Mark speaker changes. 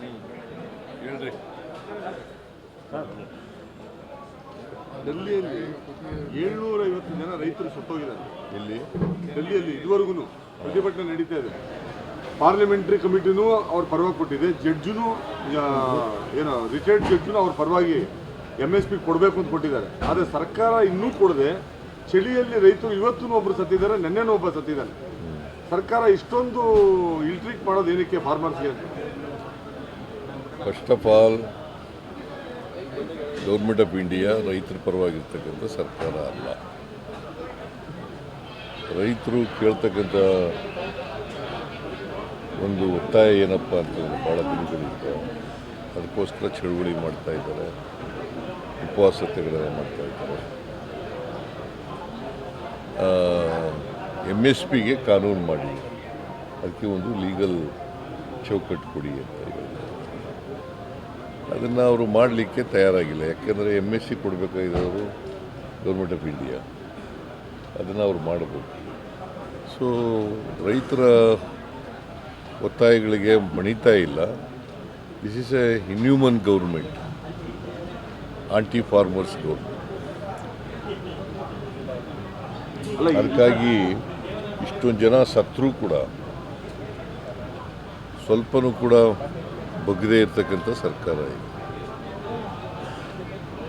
Speaker 1: ಹೇಳ್ರಿ. ಡೆಲ್ಲಿಯಲ್ಲಿ ಏಳ್ನೂರ ಐವತ್ತು ಜನ ರೈತರು ಸತ್ತೋಗಿದ್ದಾರೆ.
Speaker 2: ಎಲ್ಲಿ?
Speaker 1: ಡೆಲ್ಲಿಯಲ್ಲಿ ಇದುವರೆಗೂ ಪ್ರತಿಭಟನೆ ನಡೀತಾ ಇದೆ. ಪಾರ್ಲಿಮೆಂಟ್ರಿ ಕಮಿಟಿನೂ ಅವ್ರ ಪರವಾಗಿ ಕೊಟ್ಟಿದೆ. ಜಡ್ಜುನು ಏನು ರಿಟೈರ್ಡ್ ಜಡ್ಜುನು ಅವ್ರ ಪರವಾಗಿ ಎಂ ಎಸ್ ಪಿ ಕೊಡಬೇಕು ಅಂತ ಕೊಟ್ಟಿದ್ದಾರೆ. ಆದರೆ ಸರ್ಕಾರ ಇನ್ನೂ ಕೊಡದೆ ಚಳಿಯಲ್ಲಿ ರೈತರು ಇವತ್ತೂ ಒಬ್ಬರು ಸತ್ತಿದ್ದಾರೆ ನಿನ್ನೆನೂ ಒಬ್ಬ ಸತ್ತಿದ್ದಾರೆ ಸರ್ಕಾರ ಇಷ್ಟೊಂದು ಇಲ್ಟ್ರೀಟ್ ಮಾಡೋದು ಏನಕ್ಕೆ ಫಾರ್ಮರ್ಸ್ಗೆ ಅಂತ?
Speaker 2: First of all government of India ರೈತರ ಪರವಾಗಿರ್ತಕ್ಕಂಥ ಸರ್ಕಾರ ಅಲ್ಲ. ರೈತರು ಕೇಳ್ತಕ್ಕಂಥ ಒಂದು ಒತ್ತಾಯ ಏನಪ್ಪ ಅಂತಂದರೆ ಭಾಳ ದಿನಗಳಿರುತ್ತೆ ಅದಕ್ಕೋಸ್ಕರ ಚಳುವಳಿ ಮಾಡ್ತಾ ಇದ್ದಾರೆ. ಉಪವಾಸ ಸತ್ಯಾಗ್ರಹ ಮಾಡ್ತಾ ಇದ್ದಾರೆ. ಎಂ ಎಸ್ ಪಿಗೆ ಕಾನೂನು ಮಾಡಿ ಅದಕ್ಕೆ ಒಂದು ಲೀಗಲ್ ಚೌಕಟ್ಟು ಕೊಡಿ ಅಂತ ಅದನ್ನು ಅವರು ಮಾಡಲಿಕ್ಕೆ ತಯಾರಾಗಿಲ್ಲ. ಯಾಕೆಂದರೆ ಎಂ ಎಸ್ ಸಿ ಕೊಡಬೇಕಾಗಿರೋರು ಗೌರ್ಮೆಂಟ್ ಆಫ್ ಇಂಡಿಯಾ ಅದನ್ನು ಅವರು ಮಾಡಬೇಕು ಸೊ ರೈತರ ಒತ್ತಾಯಗಳಿಗೆ ಮಣಿತಾ ಇಲ್ಲ. This is a inhuman government anti farmers government ಅದಕ್ಕಾಗಿ ಇಷ್ಟೊಂದು ಜನ ಸತ್ರು ಕೂಡ, ಸ್ವಲ್ಪನೂ ಕೂಡ ಬಗ್ಗದೇ ಇರತಕ್ಕಂಥ ಸರ್ಕಾರ ಇದೆ.